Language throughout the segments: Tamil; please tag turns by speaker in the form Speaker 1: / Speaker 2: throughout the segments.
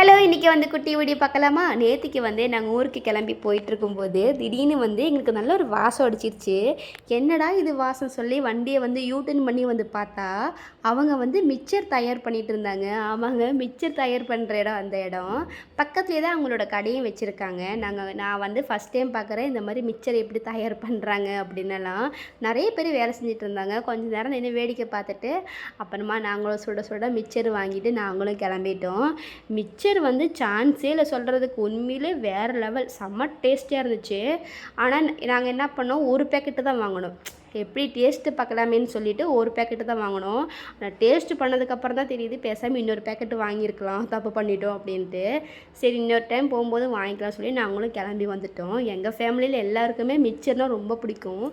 Speaker 1: ஹலோ இன்றைக்கி வந்து குட்டி வீடியோ பார்க்கலாமா? நேற்றுக்கு வந்து நாங்கள் ஊருக்கு கிளம்பி போயிட்டுருக்கும்போது திடீர்னு வந்து எங்களுக்கு நல்ல ஒரு வாசம் அடிச்சிருச்சு. என்னடா இது வாசம் சொல்லி வண்டியை வந்து யூட்டர்ன் பண்ணி வந்து பார்த்தா அவங்க வந்து மிச்சர் தயார் பண்ணிகிட்டு இருந்தாங்க. அவங்க மிச்சர் தயார் பண்ணுற இடம் அந்த இடம். பக்கத்துலேயே தான் அவங்களோட கடையும் வச்சுருக்காங்க. நாங்கள் நான் வந்து ஃபஸ்ட் டைம் பார்க்குறேன். இந்த மாதிரி மிச்சர் எப்படி தயார் பண்ணுறாங்க அப்படின்னலாம் நிறைய பேர் வேலை செஞ்சுட்டு இருந்தாங்க. கொஞ்ச நேரம் நின்று வேடிக்கை பார்த்துட்டு அப்புறமா நாங்களும் சுட சுட மிக்சர் வாங்கிட்டு நாங்களும் கிளம்பிட்டோம். மிக்சர் வந்து சான்ஸே இல்லை சொல்கிறதுக்கு உண்மையிலே வேறு லெவல் செம்ம டேஸ்டியாக இருந்துச்சு. ஆனால் நாங்கள் என்ன பண்ணோம்? ஒரு பேக்கெட்டு தான் வாங்கினோம். எப்படி டேஸ்ட்டு பார்க்கலாமேன்னு சொல்லிட்டு ஒரு பேக்கெட்டு தான் வாங்கினோம். ஆனால் டேஸ்ட்டு பண்ணதுக்கப்புறம் தான் தெரியுது பேசாமல் இன்னொரு பேக்கெட்டு வாங்கியிருக்கலாம். தப்பு பண்ணிட்டோம் அப்படின்ட்டு. சரி இன்னொரு டைம் போகும்போது வாங்கிக்கலாம் சொல்லி நாங்களும் கிளம்பி வந்துட்டோம். எங்கள் ஃபேமிலியில் எல்லாருக்குமே மிச்சர்னால் ரொம்ப பிடிக்கும்.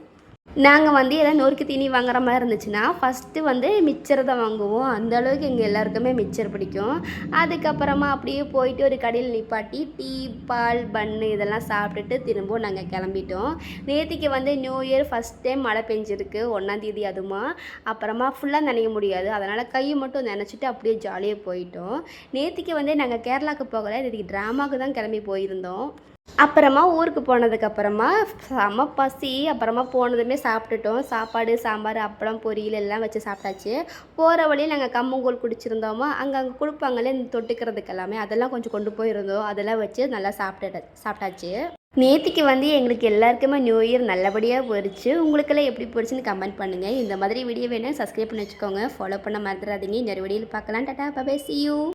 Speaker 1: நாங்கள் வந்து எதாவது நொறுக்கு தீனி வாங்குற மாதிரி இருந்துச்சுன்னா ஃபஸ்ட்டு வந்து மிச்சர் தான் வாங்குவோம். அந்த அளவுக்கு எங்கள் எல்லாருக்குமே மிச்சர் பிடிக்கும். அதுக்கப்புறமா அப்படியே போயிட்டு ஒரு கடையில் நிப்பாட்டி டீ பால் பன்னு இதெல்லாம் சாப்பிட்டுட்டு திரும்பவும் நாங்கள் கிளம்பிட்டோம். நேற்றுக்கு வந்து நியூ இயர் ஃபஸ்ட் டைம் மழை பெஞ்சிருக்கு. ஒன்றாந்தேதி அதுமா. அப்புறமா ஃபுல்லாக நினைக்க முடியாது. அதனால் கையை மட்டும் நினச்சிட்டு அப்படியே ஜாலியாக போயிட்டோம். நேற்றுக்கு வந்து நாங்கள் கேரளாவுக்கு போகலை. நேற்றுக்கு ட்ராமாவுக்கு தான் கிளம்பி போயிருந்தோம். அப்புறமா ஊருக்கு போனதுக்கப்புறமா செம பசி. அப்புறமா போனதுமே சாப்பிட்டுட்டோம். சாப்பாடு சாம்பார் அப்பளம் பொரியல் எல்லாம் வச்சு சாப்பிட்டாச்சு. போகிற வழியில் நாங்கள் கம்மங்கூழ் குடிச்சிருந்தோமோ அங்கே அங்கே கொடுப்பாங்களே இந்த தொட்டுக்கிறதுக்கு எல்லாமே அதெல்லாம் கொஞ்சம் கொண்டு போயிருந்தோம். அதெல்லாம் வச்சு நல்லா சாப்பிட்டு சாப்பிட்டாச்சு. நேத்திக்கு வந்து எங்களுக்கு எல்லாருக்குமே நியூ இயர் நல்லபடியாக போயிடுச்சு உங்களுக்கெல்லாம் எப்படி போயிடுச்சுன்னு கமெண்ட் பண்ணுங்கள் இந்த மாதிரி வீடியோ வேணும் சப்ஸ்கிரைப் பண்ணி வச்சுக்கோங்க. ஃபாலோ பண்ண மறந்துடாதீங்க. இன்னொரு வீடியோவில் பார்க்கலாம். Tata பபே C you